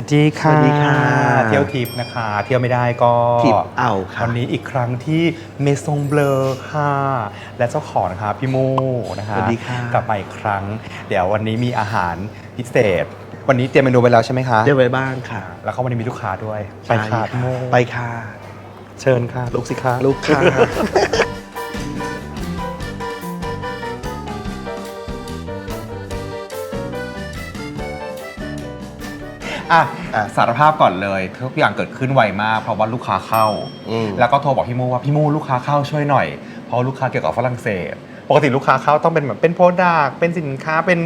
สวัสดีค่ะ สวัสดีค่ะ เที่ยวทิปนะคะ เที่ยวไม่ได้ก็ทิปเอาค่ะวันนี้อีกครั้งที่เมซงเบลอค่ะ และเจ้าของนะคะพี่มูนะคะสวัสดีค่ะกลับมาอีกครั้ง เดี๋ยววันนี้มีอาหารพิเศษ วันนี้เตรียมเมนูไปแล้วใช่ไหมคะเดี๋ยวไว้บ้างค่ะ แล้วก็วันนี้มีลูกค้าด้วย ไปค่ะพี่มูไปค่ะ เชิญค่ะ ลูกสิคะลูกค้า อะอะสารภาพก่อนเลยทุกอย่างเกิดขึ้นไวมาก เพราะว่าลูกค้าเข้า อืม แล้วก็โทรบอกพี่มูว่าพี่มูลูกค้าเข้าช่วยหน่อย เพราะลูกค้าเกี่ยวกับฝรั่งเศส ปกติลูกค้าเข้าต้องเป็นแบบเป็นโปรดักเป็นสินค้าเป็น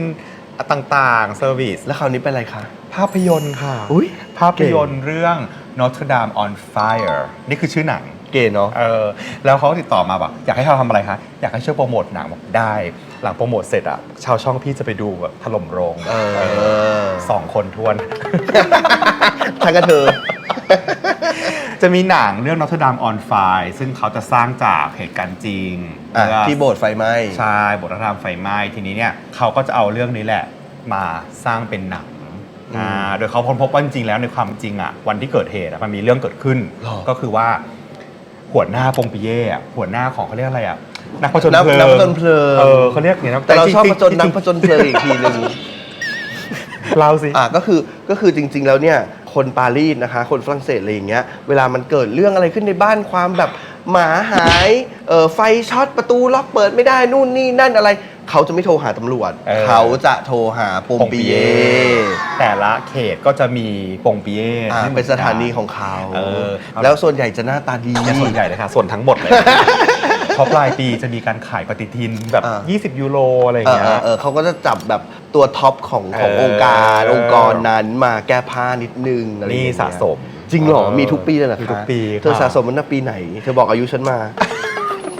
ต่างๆเซอร์วิสแล้วคราวนี้เป็นอะไรคะ ภาพยนตร์ค่ะอุ๊ย ภาพยนตร์เรื่อง Notre Dame on Fire นี่คือชื่อหนัง เก๋เนาะ เออแล้วเขาก็ติดต่อมาแบบอยากให้เราทำอะไรคะ อยากให้ช่วยโปรโมทหนังบอกได้ หลังโปรโมทเสร็จอะชาวช่องพี่จะไปดูแบบถล่มโรงเออ สองคนทวนทั้งกระเธอ จะมีหนังเรื่อง Notre Dame on Fire ซึ่งเขาจะสร้างจากเหตุการณ์จริงอะเมื่อที่โบสถ์ไฟไหม้ ใช่บทรัฐธรรมไฟไหม้ทีนี้เนี่ยเขาก็จะเอาเรื่องนี้แหละมาสร้างเป็นหนังอ่าโดยเขาค้นพบว่าจริงๆแล้วในความจริงอะวันที่เกิดเหตุอะมันมีเรื่องเกิดขึ้น หรอ ก็คือว่าหัวหน้าปงปิเย่อะหัวหน้าของเขาเรียกอะไรอะ นักผจญนักเพลิงนักผจญเพลิง เออเขาเรียกอย่างนี้นะแต่เราชอบจผงๆจญนักผจญเพลิงอีกทีหนึ่ง เราสิ อะก็คือก็คือจริง ๆ แล้วเนี่ยคนปารีสนะคะ คนฝรั่งเศสอะไรอย่างเงี้ยเวลามันเกิดเรื่องอะไรขึ้นในบ้านความแบบหมาหายเออไฟช็อตประตูล็อกเปิดไม่ได้นู่นนี่นั่นอะไร เขาจะไม่โทรหาตำรวจ เออ เขาจะโทรหาปมปีเย่แต่ละเขตก็จะมีปงปิเย่อ่าไม่หมืเป็อนสถานีของเขา เออแล้วส่วนใหญ่จะหน้าตาดีแค่ส่วนใหญ่เลยค่ะส่วนทั้งหมดเลย เพราะปลายปีจะมีการขายปฏิทินแบบอ่า20 ยูโรอะไรอเอย่างอเงี้เออยเออเขาก็จะจับแบบตัวท็อปของของเออองค์การองค์กรนั้นมาแก้ผ้านิดนึงอะไรอย่างนี่เงี้ยสะสม จริงเหรอเออมีทุกปีเลยเหรอมีคะทุกปีเธอค่ะสะสมมันตั้งปีไหน เธอบอกอายุฉันมา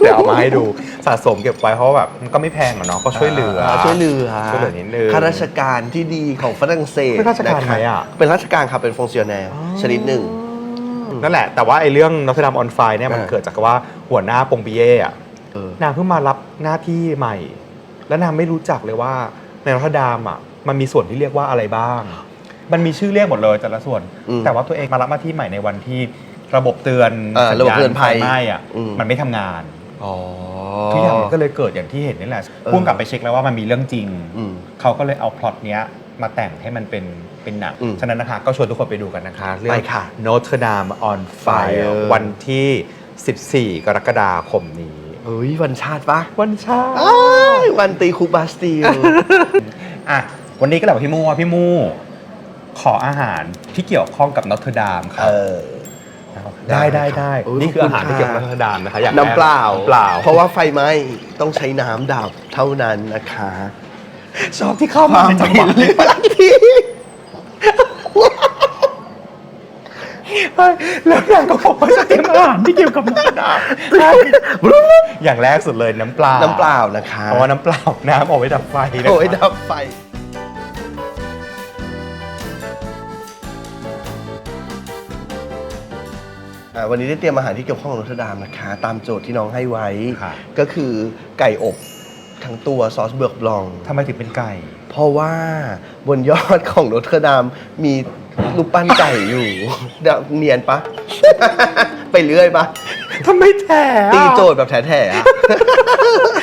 เดี๋ยวเอามาให้ดูสะสมเก็บไว้เพราะว่าแบบมันก็ไม่แพงอะเนาะก็ช่วยเหลือช่วยเหลือช่วยเหลือนิดนึงข้าราชการที่ดีของฝรั่งเศสเป็นราชการไหมอะนคเป็นราชการครับเป็นฟงเซียแนร์ชนิดหนึ่ง นั่นแหละ แต่ว่าไอ้เรื่องนอตเทอร์ดัมออนไฟเนี่ยมันเออเกิดจากว่าหัวหน้าปงปิเย่อะเออนางเพิ่งมารับหน้าที่ใหม่ และนางไม่รู้จักเลยว่าในนอตเทอร์ดัมอะมันมีส่วนที่เรียกว่าอะไรบ้าง มันมีชื่อเรียกหมดเลยแต่ละส่วนอืมแต่ว่าตัวเองมารับหน้าที่ใหม่ในวันที่ระบบเตือนเออสัญระบบญาณเตือนภัยไฟไหม้อะอืมมันไม่ทำงานอ๋อทุกอย่างมันก็เลยเกิดอย่างที่เห็นนี่แหละเออพุ่งกลับไปเช็คแล้วว่ามันมีเรื่องจริงอืมเขาก็เลยเอาพล็อตเนี้ยมาแต่งให้มันเป็น เป็นหนัง อืมฉะนั้นนะคะก็ชวนทุกคนไปดูกันนะคะเรื่ไปองค่ะ Notre Dame on Fire Fire วันที่ 14 กรกฎาคมนี้เฮ้ยวันชาติปะวันชาติอ้ายวันตีคุกบาสติล อะวันนี้ก็เลยบอกพี่มูว่าพี่มูขออาหารที่เกี่ยวข้องกับนอตเทอร์ดามครัเอบอได้ได้ได้โอ้ยนี่คือขอบอาคุณหารที่เกี่ยวกับนค่ะอตเทอร์ดามนะคะอย่างแรกน้ำเปล่า น้ำเปล่า เพราะว่าไฟไหม้ต้องใช้น้ำดับเท่านั้นนะคะชอบที่เข้ามาในจังหวะนี้ แล้วนางก็บอกว่าจะเตรียมอาหารที่เกี่ยวกับนอตเทอร์ดามอย่างแรกสุดเลยน้ำเปล่าน้ำเปล่านะคะเพราะว่าน้ำเปล่าน้ำเอาไว้ดับไฟนะคะโอ้ยดับไฟอ่าวันนี้ได้เตรียมอาหารที่เกี่ยวข้องกับนอตเทอร์ดามนะคะ ตามโจทย์ที่น้องให้ไว้ค่ะก็คือไก่อบ ทั้งตัวซอสเบิร์กบลอง ทำไมถึงเป็นไก่ เพราะว่าบนยอดของนอตเทอร์ดามมีรูปปั้นไก่อยู่ เดี๋ยวเนียนปะ ไปเรื่อยปะทำไมแถตีโจทย์แบบแถ่ๆอะ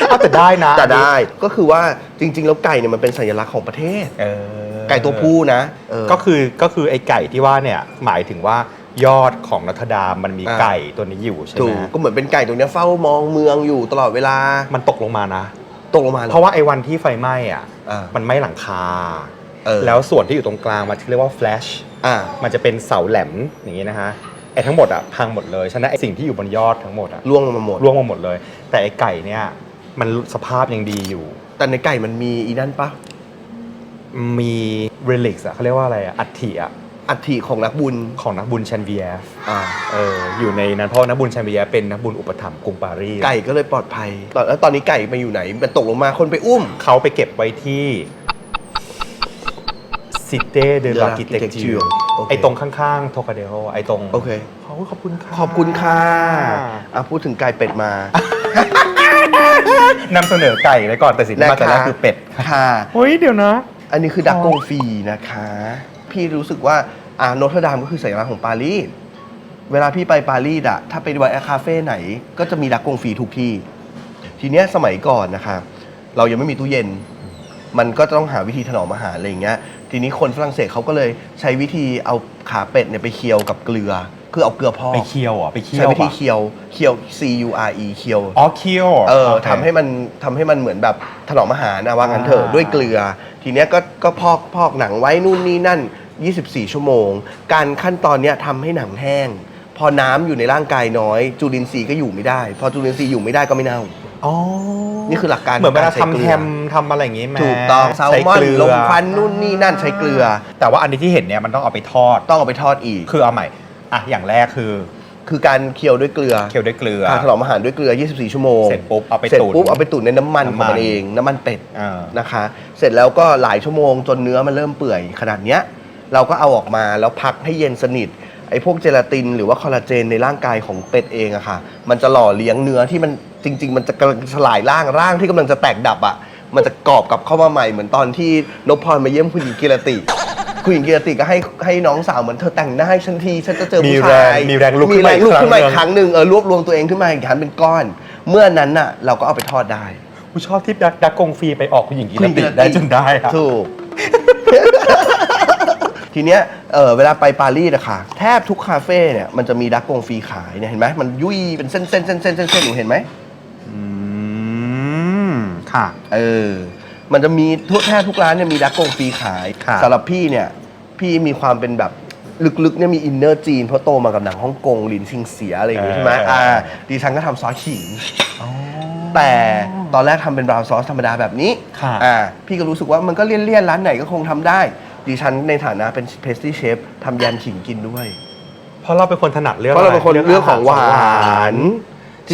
เอาแต่ได้นะแต่ได้ก็คือว่าจริง ๆ แล้วไก่เนี่ยมันเป็นสัญลักษณ์ของประเทศ เออไก่ตัวผู้นะเออก็คือก็คือไอ้ไก่ที่ว่าเนี่ยหมายถึงว่ายอดของนัทดามมันมีอ่าไก่ตัวนี้อยู่ใช่ถูไหมกก็เหมือนเป็นไก่ตรงเนี้ยเฝ้ามองเมืองอยู่ตลอดเวลา มันตกลงมานะ ตกลงมาหอ เพราะว่าไอ้วันที่ไฟไหม้อะอ่ามัมันไหม้หลังคา เออ แล้วส่วนที่อยู่ตรงกลางมันที่เรียกว่าแฟลชอ่า มันจะเป็นเสาแหลมอย่างนี้นะฮะไอ้ทั้งหมดอะพังหมดเลยฉะนั้นไอ้สิ่งที่อยู่บนยอดทั้งหมดอะล่วงลงมาหมดร่วงมาหมดเลย แต่ไอ้ไก่เนี่ยมันสภาพยังดีอยู่ แต่ในไก่มันมีอีนั่นปะมี relics อะเขาเรียกว่าอะไรอะอัฐิอะ อัฐิของนักบุญ ของนักบุญแชนเวียฟอ่า เอออยู่ในนั้นเพราะนักบุญแชนเวียฟเป็นนักบุญอุปถัมภ์กรุงปารีสไก่ก็เลยปลอดภัยตอนแล้วตอนนี้ไก่มาอยู่ไหน มันตกลงมาคนไปอุ้ม เขาไปเก็บไว้ที่ Cité de de l'Architecture l'Architecture โอเค ไอตรงข้างๆโทคาเดโไอตรงโอเค ขอบขอบคุณค่ะขอบคุณค่ะอะพูดถึงไก่เป็ดมา นำเสนอไก่ไว้ก่อนแต่สิ่งที่มาแต่แรกคือเป็ดค่ะ เฮ้ยเดี๋ยวนะ อันนี้คือดักกงฟรีนะคะ พี่รู้สึกว่า อ่าโนทรดามก็คือสัญลักษณ์ของปารีสเวลาพี่ไปปารีสอะถ้าไปไวท์คาเฟ่ไหน ก็จะมีดักกงฟรีทุกที่ ทีเนี้ยสมัยก่อนนะคะเรายังไม่มีตู้เย็น มันก็ต้องหาวิธีถนอมอาหารอะไรอย่างเงี้ย ทีนี้คนฝรั่งเศสเขาก็เลยใช้วิธีเอาขาเป็ดเนี่ยไปเคี่ยวกับเกลือ คือเอาเกลือพอกไปเคี่ยวเหรอะไปเคี่ยใช้ววิธีปะเคี่ยวเคี่ยว C U R E เคี่ยว อ๋อเคี่ยวเออโค ทำให้มันทำให้มันเหมือนแบบถนอมอาหารนะว่างั้นเถอะอ่า ด้วยเกลือ ทีเนี้ยก็ก็พอกพอกหนังไว้นู่นนี่นั่น 24 ชั่วโมง การขั้นตอนเนี้ยทำให้หนังแห้ง พอน้ำอยู่ในร่างกายน้อย จุลินทรีย์ก็อยู่ไม่ได้ พอจุลินทรีย์อยู่ไม่ได้ก็ไม่เน่า อ๋อนี่คือหลักการเหมือนเวลาของการใช้ทำเกลือแฮมทำอะไรอย่างงี้แม่ถูกต้องแซลใช้มอนเกลือลมควันนู่นนี่นั่นใช้เกลือ แต่ว่าอันนี้ที่เห็นเนี่ยมันต้องเอาไปทอด ต้องเอาไปทอดอีก คือเอาใหม่ อะ อย่างแรกคือคือการเคี่ยวด้วยเกลือเคี่ยวด้วยเกลือ การถนอมอาหารด้วยเกลือ 24 ชั่วโมงเสร็จปุ๊บเอาไปเสร็จตุ๋นปุ๊บเอาไปตุ๋นในน้ำมันน้ำขมัอนงมันเองน้ำมันเป็ดอ่านะคะ เสร็จแล้วก็หลายชั่วโมงจนเนื้อมันเริ่มเปื่อยขนาดเนี้ย เราก็เอาออกมาแล้วพักให้เย็นสนิทไอ้พวกเจลาตินหรือว่าคอลลาเจนในร่างกายของเป็ดเองอะค่ะ มันจะหล่อเลี้ยงเนื้อที่มันจริง ๆ มันจะกำลังสลายร่างร่างที่กำลังจะแตกดับอะมันจะกรอบกลับเข้ามาใหม่เหมือนตอนที่นพพรมาเยี่ยมคุณหญิงกิรติ คุณหญิงกิรติก็ให้ให้น้องสาวเหมือนเธอแต่งหน้าให้ฉันทีฉันจะเจอมีผู้แรชางยมีแรงลุกมีขึ้นแรมางอีกลุกขึ้นมาคอีรั้กงครั้งหนึ่งเออรวบรวมตัวเองขึ้นมาอีกครั้งเป็นก้อน เมื่อนั้นน่ะ เราก็เอาไปทอดได้ผู้ชอบที่ดักดักกงฟรีไปออกคุณหญิงกิคุณรหญิงกิติรติได้จนได้อะ ถูก ทีเนี้ยเออเวลาไปปารีสอะค่ะ แทบทุกคาเฟ่เนี่ยมันจะมีดักกงฟรีขายเนี่ยเห็นไหมมันยุ่ยเป็นเส้นเส้นเส้นเส้นเส้นเส้นหนูเห็นไหมอืมค่ะ เออ มันจะมีทุกแทบทุกร้านเนี่ยมีดักกงฟรีขายค่ะสำหรับพี่เนี่ย พี่มีความเป็นแบบลึกๆเนี่ยมีอินเนอร์จีนเพราะโตมากับหนังฮ่องกงลินชิงเสียอะไรอย่างงี้ใช่ไหมอ่าดิฉันก็ทำซอสขิงอ๋อแต่ตอนแรกทำเป็นบราวน์ซอสธรรมดาแบบนี้ค่ะ อ่าพี่ก็รู้สึกว่ามันก็เลี่ยนๆร้านไหนก็คงทำได้ ดิฉันในฐานะเป็นเพสตรีเชฟทำแยมขิงกินด้วย เพราะเราเป็นคนถนัดเรื่องเพราะเราเป็นคนเรื่องของหวาน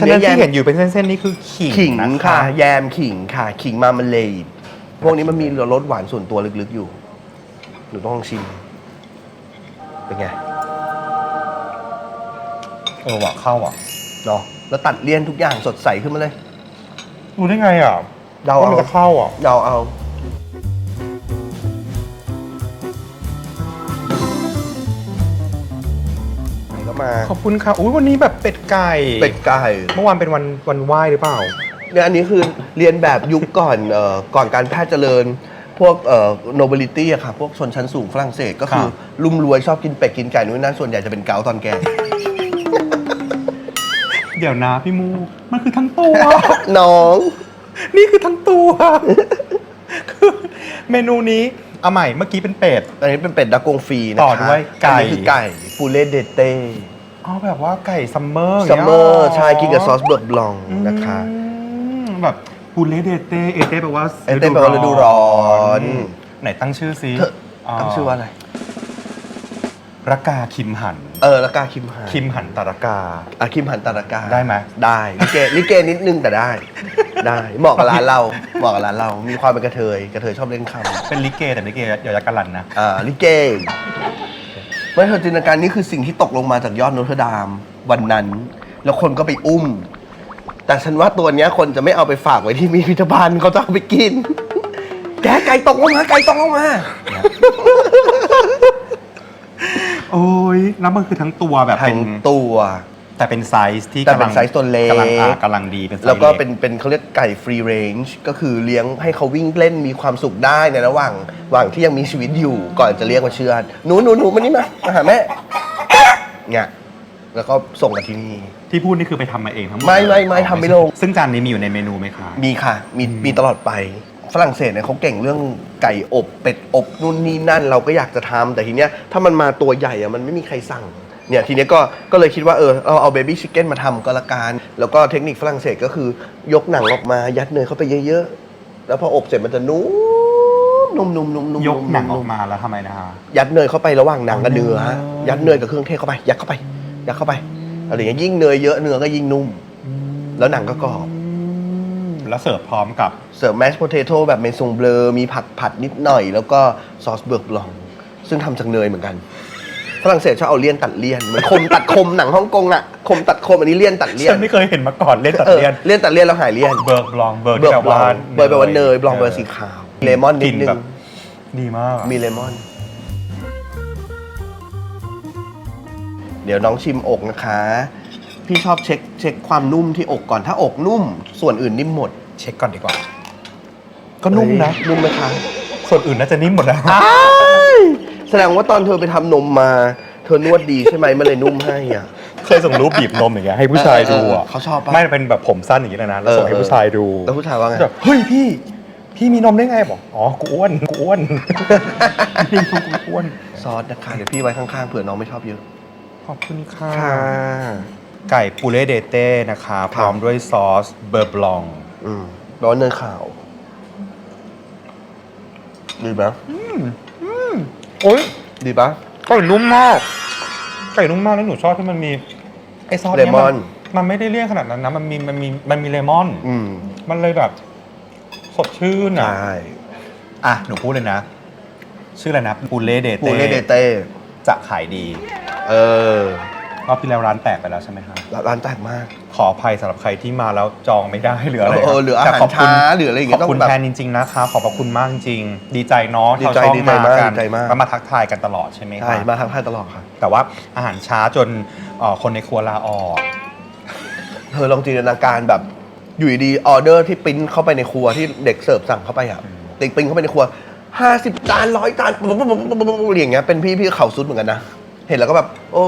ฉะนั้นที่เห็นอยู่เป็นเส้นๆนี่คือขิงขิงนค่ะแยมขิงค่ะ ขิงมามันเลยพวกนี้มันมีรสหวานส่วนตัวลึกๆอยู่หนูต้องลองชิม เป็นไง เออว่ะเข้าอะเนาะแล้วตัดเลี่ยนทุกอย่างสดใสขึ้นมาเลยรู้ได้ไงอะเดาว่าเอามันจะเข้าอะเดาเอา มาขอบคุณค่ะอุ้ยวันนี้แบบเป็ดไก่ เป็ดไก่เมื่อวานเป็นวันวันไหว้หรือเปล่าเนี่ยอันนี้คือเรียนแบบยุคก่อนเอ่อก่อนการแพทย์เจริญ พวกเอ่อ nobility อะค่ะ พวกชนชั้นสูงฝรั่งเศสก็คือครับรุ่มรวยชอบกินเป็ดกินไก่นู่นนั่นส่วนใหญ่จะเป็นเกาต์ตอนแก่ เดี๋ยวนะพี่มูมันคือทั้งตัว น้อง นี่คือทั้งตัว คือเมนูนี้ เอาใหม่เมื่อกี้เป็นเป็ด อันนี้เป็นเป็ดดักกงฟรีนะคะต่อด้วยไก่ อันนี้คือไก่ปูเล่เดเต้อ๋อแบบว่าไก่ซัมเมอร์ซัมเมอร์ใช่กินกับซอสเบิร์กบลองนะคะอืมแบบปูเลเดเตเอเตแปลว่าเอเต้แปลว่าฤดูร้อน ไหนตั้งชื่อซิเธอตั้งชื่อว่าอะไร ระกาคิมหัน เออละกาคิมหันคิมหันตาระกาอะคิมหันตารากาได้ไหม ได้ลิเกลิเกนิดนึงแต่ได้ ได้เหมาะกับร้านเราเหมาะกับร้านเรามีความเป็นกระเทยกระเทยชอบเล่นคำเป็นลิเกแต่ลิเกยอยักษ์กันลันนะอ่าลิเกไม่เธอจินตนาการนี่คือสิ่งที่ตกลงมาจากยอดโนเทอร์ดามวันนั้น แล้วคนก็ไปอุ้ม แต่ฉันว่าตัวเนี้ยคนจะไม่เอาไปฝากไว้ที่มีพิพิธภัณฑ์เขาจะเอาไปกิน แกไก่ตกลงมาไก่ตกลงมา โอ้ยแล้วมันคือทั้งตัวแบบทั้เป็งนตัว แต่เป็นไซส์ที่แต่เป็นกำลังไซส์ตัวเล็ก กำลังอ่ากำลังดีเป็นไซส์แล้วก็ล็เป็นเป็นเขาเรียกไก่ฟรีเรนจ์ก็คือเลี้ยงให้เขาวิ่งเล่นมีความสุขได้ในระหว่างระหว่างที่ยังมีชีวิตอยู่ก่อนจะเรียกว่าเชือดหนูหนูหนูมานี่มามาหาแม่เนี่ยแล้วก็ส่งมาที่นี่ ที่พูดนี่คือไปทำมาเองทั้งหมดไม่ไม่ไม่ทำไม่ลง ซึ่งจานนี้มีอยู่ในเมนูไหมคะ มีค่ะ มีมีตลอดไป ฝรั่งเศสเนี่ยเขาเก่งเรื่องไก่อบเป็ดอบนู่นนี่นั่น เราก็อยากจะทำแต่ทีเนี้ยถ้ามันมาตัวใหญ่อะมันไม่มีใครสั่งเนี่ยทีเนี้ยก็ก็เลยคิดว่าเออเอาเอาเบบี้ชิคเก้นมาทำก็ละกันแล้วก็เทคนิคฝรั่งเศสก็คือยกหนังออกมายัดเนยเข้าไปเยอะๆ แล้วพออบเสร็จมันจะนุ่มนุ่มนุ่มนุ่มนุ่มยกหนังอนุ่อมกมาแล้วทำไมนะคะยัดเนยเข้าไประหว่างหนังกับเนื้ออ๋อยัดเนยกับเครื่องเทศเข้าไปยัดเข้าไปยัดเข้าไปอะไรอย่างเงี้ยยิ่งเนยเยอะเนื้อก็ยิ่งนุ่ม แล้วหนังก็กรอบ แล้วเสิร์ฟพร้อมกับ เสิร์ฟแมชโพเทโต้แบบเมซงเบลอ มีผักผัดนิดหน่อย แล้วก็ซอสเบิร์กบลอง ซึ่งทำจากเนยเหมือนกัน ฝรั่งเศสชอบเอาเลี่ยนตัดเลี่ยนเหมือนคมตัดคมหนังฮ่องกงอะคมตัดคมอันนี้เลี่ยนตัดเลี่ยฉันนไม่เคยเห็นมาก่อนเล่นตัดเออเลียนเลี่ยนตัดเลี่ยนแล้วหายเลี่ยน เบิร์กบลองเบิร์กเบิร์กที่บลองว่าเบิร์กแปลว่าเนยบลองแปลว่าสีขาว เลมอนนิดนึกลิ่งแบบดีมากอะมีเลมอน เดี๋ยวน้องชิมอกนะคะ พี่ชอบเช็คเช็คความนุ่มที่อกก่อนถ้าอกนุ่ม ส่วนอื่นนิ่มหมดเช็คก่อนดีกว่า ก็นุ่มนะ เฮ้ยนุ่มไหมคะส่วนอื่นน่าจะนิ่มหมดแล้ว แสดงว่าตอนเธอไปทำนมมา เธอนวดดีใช่ไหมมันเลยนุ่มให้อะ เคยส่งรูปบีบนมอย่างเงี้ยให้ผู้ชายดูอะเออเออเขาชอบปะไม่เป็นแบบผมสั้นอย่างงี้เลยนะแล้วส่งให้ผู้ชายดูแล้วผู้ชายว่าไงแบบเฮ้ยพี่ พี่มีนมได้ไงบอกอ๋อกูอ้วนกูอ้วนพี่กูอ้วน ซอสนะคะเดี๋ยวพี่ไว้ข้างๆเผื่อน้องไม่ชอบเยอะขอบคุณค่ะ ค่ะ ไก่ปูเล่เดเต้นะคะพร้อมด้วยซอสเบอร์บลอง อืมร้อนเนยขาวดีไหมโอ้ยดีปะ ไก่นุ่มมากไก่นุ่มมากแล้วหนูชอบที่มันมีไอซอสเลเนี้ยมอน มันไม่ได้เลี่ยนขนาดนั้นนะมันมีมันมีมันมีเลมอน อืมมันเลยแบบสดชื่นใชอะ่อะ หนูพูดเลยนะ ชื่ออะไรนะปูเล่เดปูเต้เล่เดเต้จะขายดี เออ รอบที่แล้วร้านแตกไปแล้วใช่ไหมครับร้านแตกมาก ขออภัยสำหรับใครที่มาแล้วจองไม่ได้หรืออะไรเออหรืออาแต่หารขบคุณช้าหรืออะไรอย่างเงี้ยขอบคุณต้องแบบแทนจริงๆนะคะขอบพระคุณมากจริงๆดีใจเนาะดีที่ใจเขาชอบดีใจมามากกันดีใจมากแล้วมาทักทายกันตลอดใช่ไหมคใช่รับมาทางไทยตลอดค่ะแต่ว่าอาหารช้าจนเอ่อคนในครัวลาออกเธอลองจินตนาการแบบอยู่ดีๆออเดอร์ที่ปริ้นเข้าไปในครัวที่เด็กเสิร์ฟสั่งเข้าไปอะติ๊กปริ้นเข้าไปในครัวห้าสิบจานร้อยจานปุ๊บปุ๊บปุ๊บปุ๊บปุ๊บอย่างเงี้ยเป็นพี่พี่เข่าซุดเหมือนกันนะเห็นแล้วก็แบบ โอ้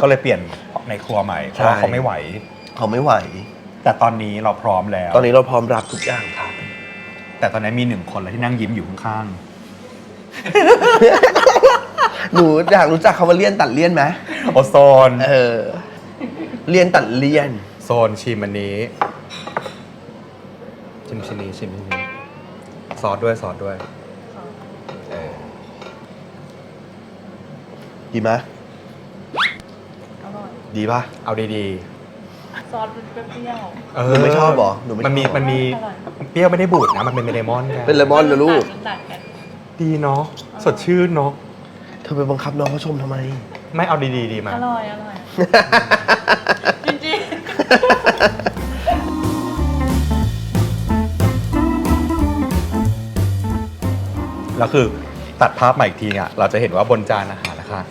ก็เลยเปลี่ยนในครัวใหม่เพราะว่าใช่เขาไม่ไหว เขาไม่ไหว แต่ตอนนี้เราพร้อมแล้ว ตอนนี้เราพร้อมรับทุกอย่างค่ะแต่ตอนนี้มีหนึ่งคนแล้วที่นั่งยิ้มอยู่ข้างหนูอยากรู้จักคำว่าเลี่ยนตัดเลี่ยนไหมๆโอโซนเออเลี่ยนตัดเลี่ยน โซนชิมอันนี้ชิมชิมนี้ชิมชิมนี้ซอสด้วยซอสด้วยเออดีไหมอร่อย ดีป่ะ เอาดีซอสมันเปรี้ยวๆ เอหนูไม่ชอบเหรอหนูไม่ชอบ มันมีเหรอมันมีอร่อยเปรี้ยวไม่ได้บูดนะ มันเป็นเลมอนไงเป็นเลมอนเลยลูกมันต่างกันดีเนาะ สดชื่นเนาะ เธอไปบังคับน้องเขาชมทำไม ไม่เอาดีๆดีมาอร่อย อร่อย จริงแล้วคือตัดภาพมาอีกทีเนี่ยเราจะเห็นว่าบนจานอาหารนะคะ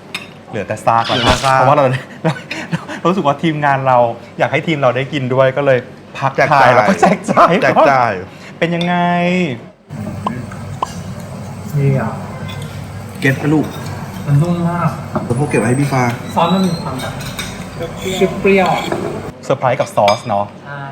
เหลือแต่ซากแล้วเหลือแต่ซาก เพราะว่าเราเราเรารู้สึกว่าทีมงานเราอยากให้ทีมเราได้กินด้วยก็เลยพักแจกทาจ่ายยแล้วก็แจกจ่ายแจกจ่ายเป็นยังไง นี่อะเก็ตลูก มันนุ่มมากแล้วพวกเก็บไว้ให้พี่ฟ้าซอสมันมีความแบบเปรี้ยวเซอร์ไพรส์กับซอสเนาะๆใช่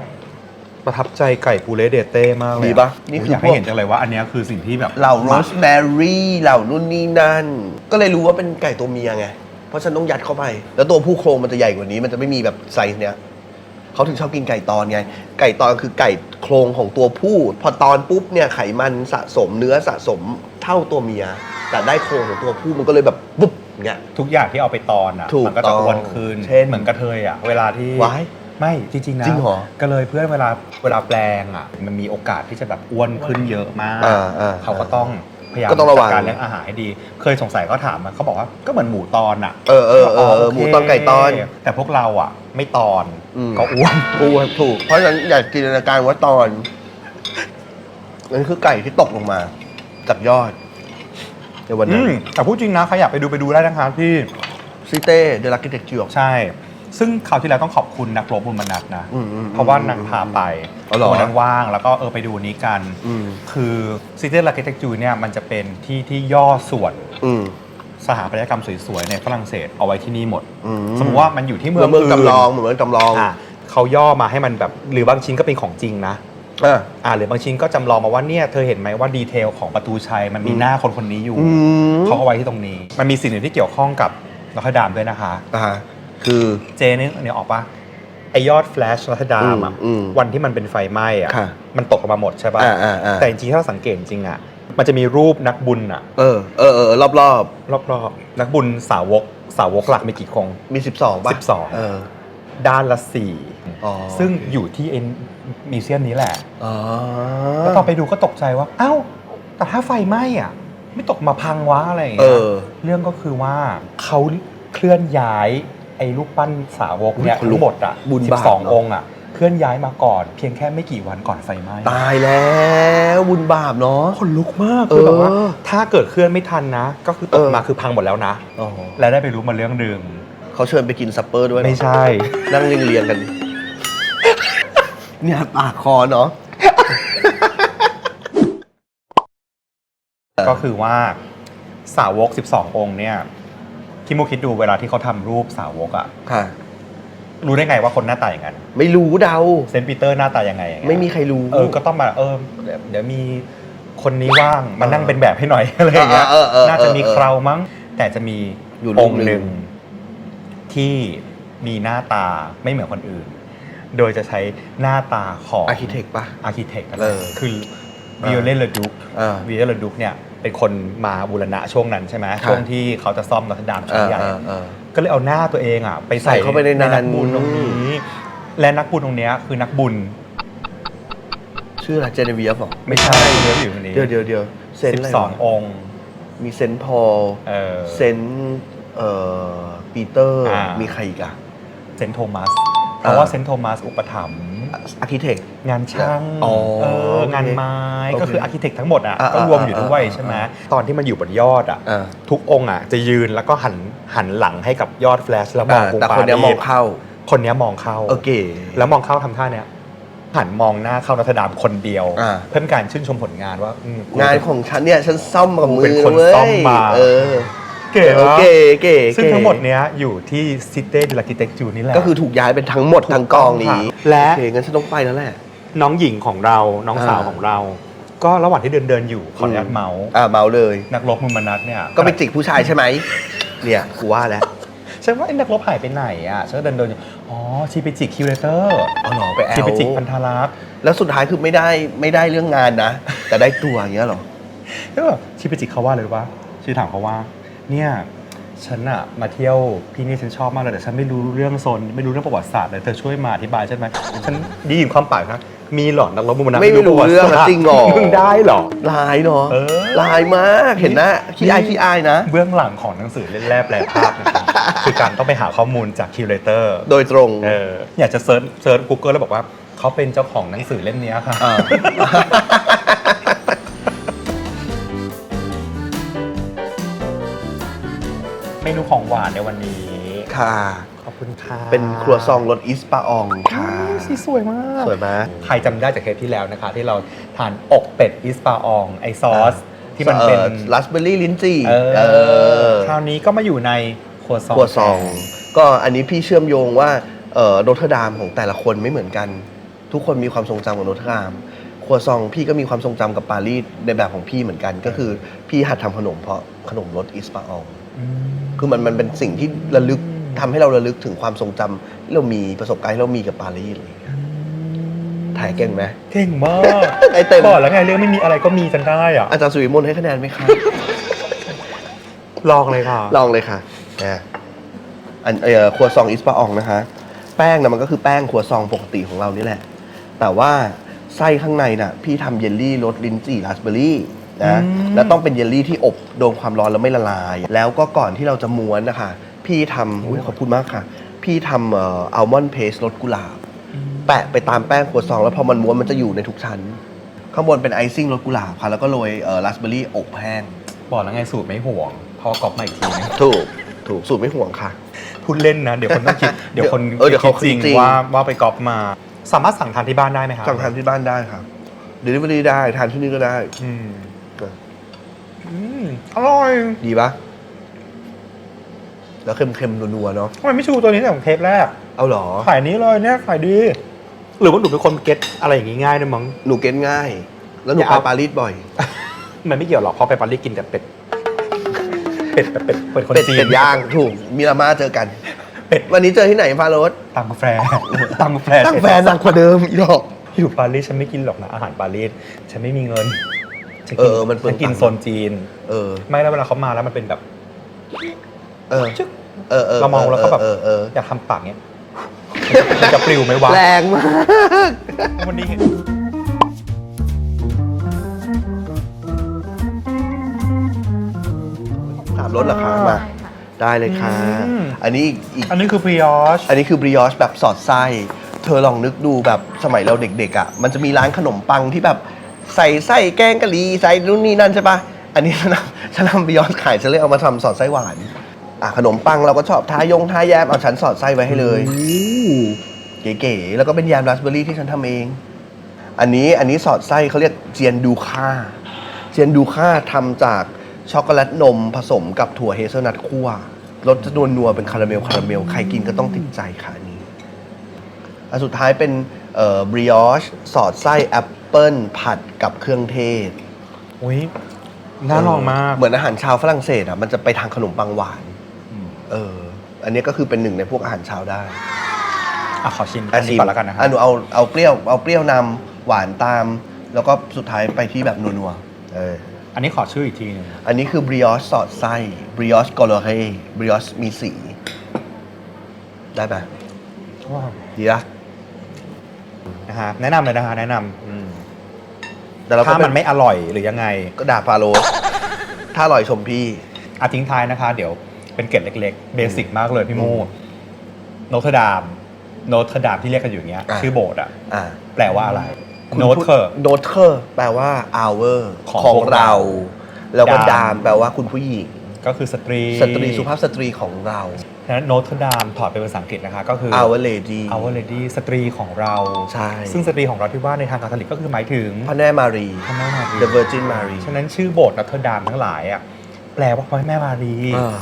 ประทับใจไก่ปูเล่เดเต้มากเลยดีปะนี่นี่คืคือออยากให้พวกเห็นจังเลยว่าอันเนี้ยคือสิ่งที่แบบเหล่าโรสแมรี่เหล่านู่นนี่นั่น ก็เลยรู้ว่าเป็นไก่ตัวเมียไง เพราะฉันต้องยัดเข้าไป แล้วตัวผู้โครงมันจะใหญ่กว่านี้ มันจะไม่มีแบบไซส์เนี้ยเขาถึงชอบกินไก่ตอนไง ไก่ตอนคือไก่โครงของตัวผู้ พอตอนปุ๊บเนี่ยไขมันสะสมเนื้อสะสมเท่าตัวเมีย แต่ได้โครงของตัวผู้มันก็เลยแบบปุ๊บอย่างเงี้ยทุกอย่างที่เอาไปตอนอะถูกมันก็จะอ้วนขึ้นต้องเช่นเหมือนกระเทยอะเวลาที่ว้ายไม่จริงๆนะจริงเหรอ ก็เลยเพื่อนเวลาเวลาแปลงอะมันมีโอกาสที่จะแบบอ้วนขึ้นเยอะมากอ่าอ่า เขาก็ต้อง พยายามก็ต้องระวัง จัดการเรื่องอาหารให้ดี เคยสงสัยก็ถามมันเขาบอกว่าก็เหมือนหมูตอนอะเออเออเออเออหมูตอนไก่ตอน แต่พวกเราอะ ไม่ตอนอืม ก็อ้วนถูกครับถูก เพราะฉะนั้นอยากจินตนาการว่าตอนนั่นคือไก่ที่ตกลงมา จากยอดในวันอืนั้นมแต่พูดจริงนะใครอยากไปดูไปดูได้นะคะที่ซิเต้เดลักกิเทคจิว ใช่ ซึ่งคราวที่แล้วต้องขอบคุณนักรบบุญมนัทนะ อืมอืมเพราะว่านางพาไปอ๋อเหรอวันนั้นว่างแล้วก็เออไปดูนี้กัน อืมคือซิตี้ลาเกตจูเนี่ยมันจะเป็นที่ที่ย่อส่วนอืม สถาปัตยกรรมสวยๆในฝรั่งเศสเอาไว้ที่นี่หมด อืม สมมติว่ามันอยู่ที่เหเมืมือองนเมืองอื่นจำลองเหมือนเมืองจำลองอะเขาย่อมาให้มันแบบหรือบางชิ้นก็เป็นของจริงนะ อะ อ่าหรือบางชิ้นก็จำลองมาว่าเนี่ยเธอเห็นไหมว่าดีเทลของประตูชัยมันมีอืมหน้าคนคนนี้อยู่อืม เขาเอาไว้ที่ตรงนี้ มันมีสิ่งหนึ่งที่เกี่ยวข้องกับรัชดามด้วยนะคะ อ่า คือเจเนี่ยเนี่ยออกปะไอยอดแฟลชรัชดามอะอืมอืมวันที่มันเป็นไฟไหม้อะค่ะมันตกออกมาหมดใช่ปะอ่าอ่าอ่า แต่จริงๆถ้าเราสังเกตจริงอะมันจะมีรูปนักบุญอะเออเออเออรอบรอบรอบๆนักบุญสาวกสาวกหลักมีกี่คง ๆมีสิบสองป่ะ12 เออ ด้านละสี่อ๋อ ซึ่งอยู่ที่เอ็นมิวเซียมนี้แหละ อ๋อแล้วตอนไปดูก็ตกใจว่า เอ้า แต่ถ้าไฟไหม้อะไม่ตกมาพังวะอะไรอย่างเอเงี้ยอ เรื่องก็คือว่าเขาเคลื่อนย้าย ไอ้รูปปั้นสาวกเนี่ยอุ๊ยขนลุกทั้งหมดอะบุญสิบาปบสองเนอะ องค์อะเคลื่อนย้ายมาก่อน เพียงแค่ไม่กี่วันก่อนไฟไหม้ตายแล้วบุญบาปเนาะ คนลุกมากคือแบบว่า เออถ้าเกิดเคลื่อนไม่ทันนะ ก็คือตกเออ มาคือพังหมดแล้วนะ อ๋อและได้ไปรู้มาเรื่องหนึ่งเขาเชิญไปกินซัปเปอร์ด้วยเหรอไม่ใช่ นั่งเรียงๆกัน เนี่ยปากคอเนาะ ก็คือว่าสาวก 12 องค์เนี่ย ที่มูคิดดูเวลาที่เขาทำรูปสาวกอะค่ะ รู้ได้ไงว่าคนหน้าตาอย่างนั้นไม่รู้เดา เซนต์ปีเตอร์หน้าตายังไงอย่างเงี้ยไม่มีใครรู้ เออก็ต้องมาเออเดี๋ยวเดี๋ยวมีคนนี้ว่างมานั่งเป็นแบบให้หน่อย อะไรอย่างเงี้ยเออเออเออน่าจะมีเคราวมั้ง แต่จะมีอยู่รูอปงค์หนึ่งหนึ่งที่มีหน้าตาไม่เหมือนคนอื่น โดยจะใช้หน้าตาของ อาร์เคเต็กปะ อาร์เคเต็กเออคือวิโอเลเลดุกอ่าวิโอเลดุกเนี่ย เป็นคนมาบูรณะช่วงนั้นใช่ไหมครับช่วงที่เขาจะซ่อมรัชดามชั้นใหญ่อ่าอ่าก็เลยเอาหน้าตัวเองอะไปใส่ใส่เข้าไปในนั้นนักบุญตรงนี้ และนักบุญตรงเนี้ยคือนักบุญ ชื่ออะไรเจเนวีฟหรอไม่ใช่เดี๋ยวอยู่ตรงนี้เดี๋ยวเดี๋ยวเดี๋ยวเซนสิต์อะไรบสองวะองค์มีเซนต์พอลเออเซนต์เอ่อปีเตอร์อ่ามีมีใครอีกอะเซนต์โทมัสเพราะว่าเซนต์โทมัสอุปถัมภ์ อาร์เคเต็กงานช่างอ๋อเออโอเคงานไม้โอเคก็คืออาร์เคเต็กทั้งหมดอะอ่าก็รวมอยู่ด้วยอ่าใช่ไหมอ่าตอนที่มันอยู่บนยอดอะอ่า ทุกองค์อะจะยืนแล้วก็หันหันหลังให้กับยอดแฟลชแล้วมองอ่าวงแต่ปาคนเนี้ยรีสมองเข้าคนเนี้ยมองเข้า โอเค แล้วมองเข้าทำท่าเนี้ยหันมองหน้าเข้านัทดามคนเดียว อ่า เพื่อเป็นการชื่นชมผลงานว่าอืมกู งานของฉันเนี่ยฉันซ่อมกับมืเป็นอคนเว้ยซ่อมมา เออ เก๋เออวะเก๋เก๋ซึ่งเก๋ทั้งหมดเนี้ยอยู่ที่ซิเต้ดิลากิเต็กจูนี่แหละ ก็คือถูกย้ายเป็นทั้งหมดทั้งกองนี้และ โอเคงั้นฉันต้องไปแล้วแหละ น้องหญิงของเราน้องสาวอ่า ของเรา ก็ระหว่างที่เดินเดินๆอยู่ขออนุญาตอืมเมาส์อ่าเมาเลย นักรบมุมนัทเนี่ยก็ไปจิกผู้ชายใช่ไหมเนี่ยกูว่าแล้วฉันว่าไอ้นักรบหายไปไหนอะฉันก็เดินเดินๆอยู่อ๋อชีไปจิกคิวเลเตอร์เอาหรอไปแอลชีไปจิกพันธรักษ์แล้วสุดท้ายคือไม่ได้ไม่ได้เรื่องงานนะ แต่ได้ตัวอย่างเงี้ยเหรอ ก็แบบชีไปจิกเขาว่าเลยว่าชีถามเขาว่า เนี่ยฉันอะมาเที่ยวพี่นี่ฉันชอบมากเลยแต่ฉันไม่รู้เรื่องโซนไม่รู้เรื่องประวัติศาสตร์เลยเธอช่วยมาอธิบายใช่ไหมฉันไดียินความปากนะมีเหรอนักรบมุมนัทไม่รู้เรื่องประวัติศาสตจริงเหรอมึงได้เหรอลายเนาะเออลายมากเห็นหน้าขี้อายขี้อายนะ เบื้องหลังของหนังสือเล่นแร่แปลภาพนะครับคือการต้องไปหาข้อมูลจากคิวเลเตอร์ โดยตรงเอออยากจะเซิร์ชเซิร์ช Google แล้วบอกว่าเขาเป็นเจ้าของหนังสือเล่มเนี้ยค่ะ นูของหวานในวันนี้ ค่ะ ขอบคุณค่ะเป็นครัวซองรสอิสปาอองค่ะสีสวยมาก สวยไหม ใครจำได้จากเทปที่แล้วนะคะ ที่เราทานอกเป็ดอิสปาออง ไอซอส ที่มันเป็นลัสเบอร์รี่ลิ้นจี่เอเอออคราวนี้ก็มาอยู่ในครัวซองครัวซอง ก็อันนี้พี่เชื่อมโยงว่าเอ่อโนเทอร์ดามของแต่ละคนไม่เหมือนกัน ทุกคนมีความทรงจำกับโนเทอร์ดาม ครัวซองพี่ก็มีความทรงจำกับปารีสในแบบของพี่เหมือนกัน ก็คือพี่หัดทำขนมเพราะขนมรสอิสปาออง อืม คือมันมันเป็นสิ่งที่ระลึกทำให้เราระลึกถึงความทรงจำที่เรามีประสบการณ์ที่เรามีกับปารีสอะไรอย่างเงี้ยถ่ายเก่งไหม เก่งมากไอเต็มบอกแล้วไงเรื่องไม่มีอะไรก็มีจนได้อะอาจารย์สุวิมลให้คะแนนไหมครับลองเลยค่ะลองเลยค่ะนะอันเอ่อครัวซองอิสปาอองนะคะ แป้งนะมันก็คือแป้งครัวซองปกติของเรานี่แหละ แต่ว่าไส้ข้างในน่ะ พี่ทำเยลลี่รสลิ้นจี่ราสเบอร์รี่ นะอืมแล้วต้องเป็นเยลลี่ที่อบโดนความร้อนแล้วไม่ละลาย แล้วก็ก่อนที่เราจะม้วนนะคะ พี่ทำอุ๊ยขอบคุณมากค่ะ พี่ทำเอ่ออัลมอนด์เพสรสกุหลาบ แปะไปตามแป้งครัวซองแล้วพอมันม้วนมันจะอยู่ในทุกชั้น ข้างบนเป็นไอซิ่งรสกุหลาบค่ะแล้วก็โรยเอ่อราสเบอร์รี่อบแห้ง บอกแล้วไงสูตรไม่ห่วง พอกอบมาอีกทีนึงถูกถูกสูตรไม่ห่วงค่ะ พูดเล่นนะ เดี๋ยวคนต้องคิด เดี๋ยวคนเออเดี๋ยวเขาจริงจริงว่าว่าไปก๊อปมา สามารถสั่งทานที่บ้านได้ไหมครับสั่งทานที่บ้านได้ครับ Delivery ได้ทานที่นี่ก็ได้อืมเออ อืมอร่อยดีปะแล้วเค็มๆนัวๆเนาะทำไมไม่ชูตัวนี้แต่ของเทปแรกเอาเหรอขายนี้เลยเนี่ยขายดี หรือว่าหนูเป็นคนเก็ตอะไรอย่างงี้ง่ายด้วยมั้ง หนูเก็ตง่าย แล้วหนูอย่าไปเอา ปารีสบ่อย มันไม่เกี่ยวหรอกเพราะไปปารีสกินแต่เป็ด เป็ดแบบเป็ดเป็ดคนเป็ดจีน เป็ดย่างถูกมีราม่าเจอกัน เป็ด วันนี้เจอที่ไหนฟาโรสตังกาแฟตังกาแฟตั้งแฟนหนักกว่าเดิมอีกหรอก อยู่ปารีสฉันไม่กินหรอกนะอาหารปารีสฉันไม่มีเงิน ฉันเอกินอมันเปลืองฉันกินตังค์ โซนจีน เออ ไม่แล้วเวลาเขามาแล้วมันเป็นแบบ เออชึก เออเออเรามองแล้วก็แบบ เออเอออยากทำปากเนี้ยมันจะปลิวไหมวะแรงมาก วันนี้เห็นถามรถราคามา ได้เลยค่ะ อันนี้อีกอีก อันนี้คือพริออช อันนี้คือบริออชแบบสอดไส้ เธอลองนึกดูแบบสมัยเราเด็กๆอะ มันจะมีร้านขนมปังที่แบบ ใส่ไส้แกงกะหรี่ใส่นู่นนี่นั่นใช่ปะอันนี้ฉันทำฉันทำบริออชขายฉันเลยเอามาทำสอดไส้หวานอะขนมปังเราก็ชอบทายงทาแยมเอาฉันสอดไส้ไว้ให้เลยเก๋ๆ แล้วก็เป็นยามราสเบอร์รี่ที่ฉันทำเอง อันนี้อันนี้สอดไส้เขาเรียกเจียนดูค่า เจียนดูค่าทำจากช็อกโกแลตนมผสมกับถั่วเฮเซลนัทคั่วรสจะนวลนัวๆเป็นคาราเมลคาราเมล ใครกินก็ต้องติดใจค่ะอันนี้ อันสุดท้ายเป็นเอ่อบริออชสอดไส้แอปเปิลผัดกับเครื่องเทศอุ้ยน่าลองมาก เหมือนอาหารชาวฝรั่งเศสอะมันจะไปทางขนมปังหวานเออ อันนี้ก็คือเป็นหนึ่งในพวกอาหารเช้าได้อะขอชิมอันนี้ก่อนแล้วกันนะครัอะหนูเอาเอาเปรี้ยวเอาเปรี้ยวนำหวานตาม แล้วก็สุดท้ายไปที่แบบนัวๆเอออันนี้ขอชื่ออีกทีหนึงอันนี้คือบริออชสอดไส้บริออชกอลเรบริออชมีสี ได้ไหมว้าวดีละ นะฮะแนะนำเลยนะฮะแนะนำอืมแต่เราก็ถ้าเป็มันไม่อร่อยหรือยังไง ก็ด่าฟาโรห์ถ้าอร่อยชมพี่ อาทิ้งท้ายนะคะ เดี๋ยวเป็นเกร็ดเล็กๆ เบสิกมากเลยพี่โมอืมโนทดาม โนทดามที่เรียกกันอยู่อย่างเงี้ยอะ ชื่อโบสถ์อะอ่าแปลว่าอะไรคุณโนพูดเทอร์ โนเทอร์แปลว่า hour ของของพวกเรา เรา แล้วก็ดาม ดามแปลว่าคุณผู้หญิง ก็คือสตรี สตรีสุภาพสตรีของเรา ฉะนั้นโนทดามถอดเป็นภาษาอังกฤษนะคะก็คือ our lady Our Lady สตรีของเรา ใช่ ซึ่งสตรีของเราที่ว่าในทางคาทอลิกก็คือหมายถึงพระแม่มารี พระแม่มารี The Virgin Mary ฉะนั้นชื่อโบสถ์นอตเทอร์ดามทั้งหลายอะแปลว่าพระแม่มารี อ่า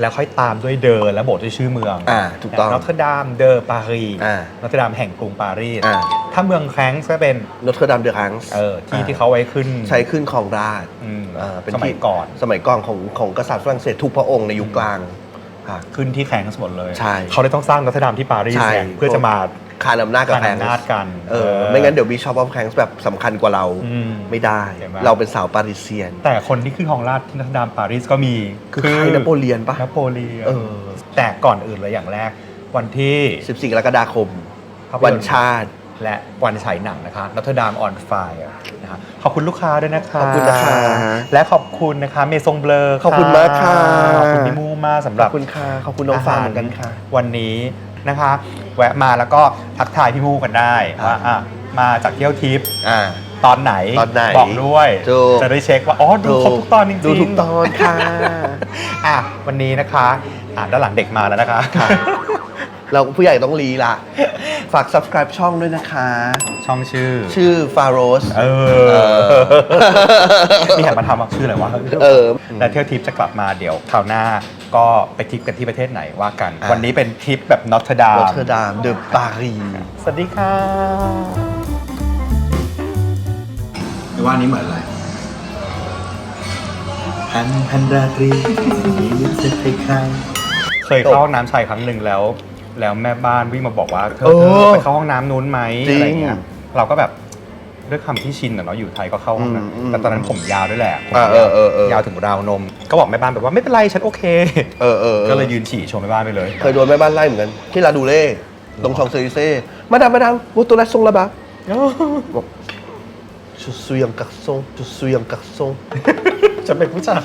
แล้วค่อยตามด้วยเดอและโบสถ์ด้วยชื่อเมืองอ่าถูกต้องนอตเทอร์ดามเดอปารีอ่านอตเทอร์ดามแห่งกรุงปารีสอ่า ถ้าเมืองแครงส์ก็เป็น นอตเทอร์ดามเดอะคังส์เออที่ที่เขาไว้ขึ้นใช้ขึ้นของราช อืมอ่าเป็นสมัยที่ ก่อน สมัยก่อนของของกษัตริย์ฝรั่งเศสทุกพระองค์ในยุคกลาง ค่ะขึ้นที่แครงส์หมดเลย ใช่ เขาเลยต้องสร้างนอตเทอร์ดามที่ปารีสใช่ ไงเพื่อจะมาคานอำนาจกับขานแฟนอำนาจกันเออไม่งั้นเดี๋ยวบีชอปออฟแคงส์แบบสำคัญกว่าเราอืม ไม่ได้ เห็นไหมเราเป็นสาวปารีเซียน แต่คนที่ขึ้นของราชที่นอตเทอร์ดามปารีสก็มีคือใครนโปเลียนปะ นโปเลียนเออ แต่ก่อนอื่นเลยอย่างแรก วันที่ 14 กรกฎาคม ภาพยนตร์ วันชาติ และวันฉายหนังนะคะนอตเทอร์ดามออนไฟนะคะขอบคุณลูกค้าด้วยนะคะขอบคุณนะคะ และขอบคุณนะคะเมซงเบลอขอบคุณมากค่ะขอบคุณพี่มูมากสำหขรัอบบคุณค่ะขอบคุณน้องฟางเหมือนกันค่ะ วันนี้นะคะ แวะมาแล้วก็ทักทายพี่มูกันได้ครับว่าอะมาจากเที่ยวทิปอ่าตอนไหนตอนไหนบอกด้วยถูกจะได้เช็คว่า อ๋อ ดูครบทุกตอนจริงๆ ดูทุกตอนค่ะ อะ วันนี้นะคะ อะด้านหลังเด็กมาแล้วนะคะค่ะ เราผู้ใหญ่ต้องรีละฝาก subscribe ช่องด้วยนะคะ ช่องชื่อ ชื่อ f a r o s เอเอออนี่หันมาทำว่าชื่ออะไรวะเออ แต่เที่ยวทิปจะกลับมาเดี๋ยวคราวหน้าก็ไปทริปกันที่ประเทศไหนว่ากันอะวันนี้เป็นทริปแบบนอตเทอร์ดามนอตเทอร์ดามเดอะปารีสวัสดีค่ะหรือว่าอันนี้เหมือนอะไรพันพันราตรีมีมิตรใครเคยเข้าห้องน้ำชายครั้งหนึ่งแล้ว แล้วแม่บ้านวิ่งมาบอกว่าเธอเออเธอไปเข้าห้องน้ำนู้นไหมจริงอะไรเงี้ยเราก็แบบด้วยคำที่ชินอะเนาะอยู่ไทยก็เข้าห้องอืมอืน้ำมแต่ตอนนั้นผมยาวด้วยแหละผมอ่ายาวเออเออเออ ยาวถึงราวนม ก็บอกแม่บ้านแบบว่าไม่เป็นไรฉันโอเค เออเออออ ก็เลยยืนฉี่ชมแม่บ้านไปเลย เคยโดนแม่บ้านไล่เหมือนกัน ที่ลาดูเล่ตรงชองเซริเซ่มาดามมาดามวูตัวแรกทรงระบาบอกชุดซุยงกักซงชุดซุยงกักซงฉันเป็นผู้ชาย